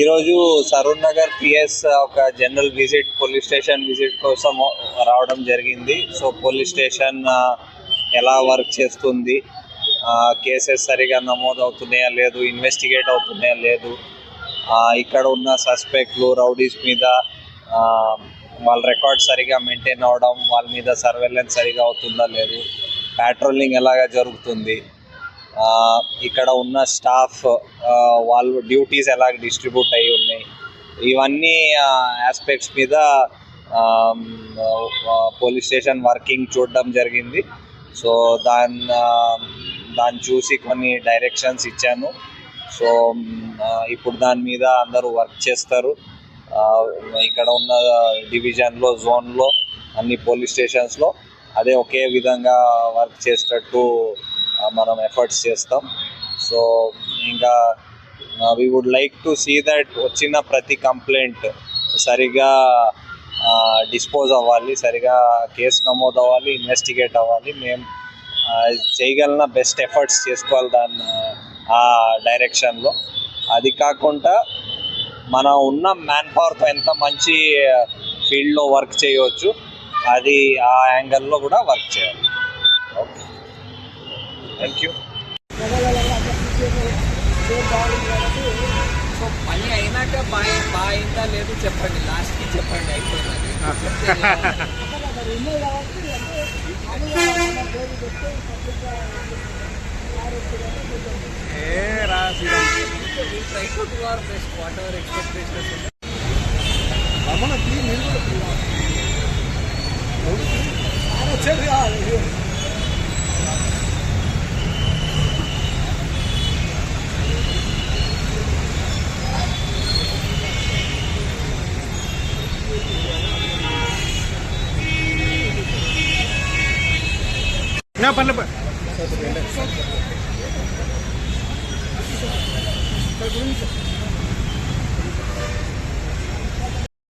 ఈరోజు సరూర్ నగర్ పిఎస్ ఒక general visit police station visit కోసం రావడం జరిగింది. సో పోలీస్ స్టేషన్ ఎలా వర్క్ చేస్తుంది? కేసెస్ సరిగా నమోదు అవుతున్నాయా లేదు? ఇన్వెస్టిగేట్ అవుతున్నాయా లేదు? ఇక్కడ ఉన్న సస్పెక్ట్లు రౌడీస్ మీద వాళ్ళ రికార్డ్ సరిగా మెయింటైన్ అవ్వడం వాళ్ళ మీద సర్వేలెన్స్ సరిగా అవుతుందా లేదు? ప్యాట్రోలింగ్ ఎలాగా జరుగుతుంది? ఇక్కడ ఉన్న స్టాఫ్ వాళ్ళు డ్యూటీస్ ఎలా డిస్ట్రిబ్యూట్ అయి ఉన్నాయి. ఇవన్నీ ఆస్పెక్ట్స్ మీద పోలీస్ స్టేషన్ వర్కింగ్ చూడడం జరిగింది. సో దాని దాన్ని చూసి కొన్ని డైరెక్షన్స్ ఇచ్చాను. సో ఇప్పుడు దాని మీద అందరూ వర్క్ చేస్తారు. ఇక్కడ ఉన్న డివిజన్లో జోన్లో అన్ని పోలీస్ స్టేషన్స్లో అదే ఒకే విధంగా వర్క్ చేసేటట్టు మనం ఎఫర్ట్స్ చేస్తాం. సో ఇంకా we would like to see that వచ్చిన ప్రతి కంప్లైంట్ సరిగా డిస్పోజ్ అవ్వాలి సరిగా కేసు నమోదు అవ్వాలి ఇన్వెస్టిగేట్ అవ్వాలి. మేము చేయగలన చేయగలిగిన బెస్ట్ ఎఫర్ట్స్ చేసుకోవాలి దాన్ని ఆ డైరెక్షన్లో అది కాకుండా మనం ఉన్న మ్యాన్ పవర్తో ఎంత మంచి ఫీల్డ్లో వర్క్ చేయవచ్చు అది ఆ యాంగిల్లో కూడా వర్క్ చేయాలి. ఓకే థ్యాంక్ యూ సో పని అయినాక బాగా అయిందా లేదు చెప్పండి. లాస్ట్కి చెప్పండి అయిపోయినది ఏ రా Sriram try to do our best whatever expectations మీరు కూడా என்ன பண்ணல? சார்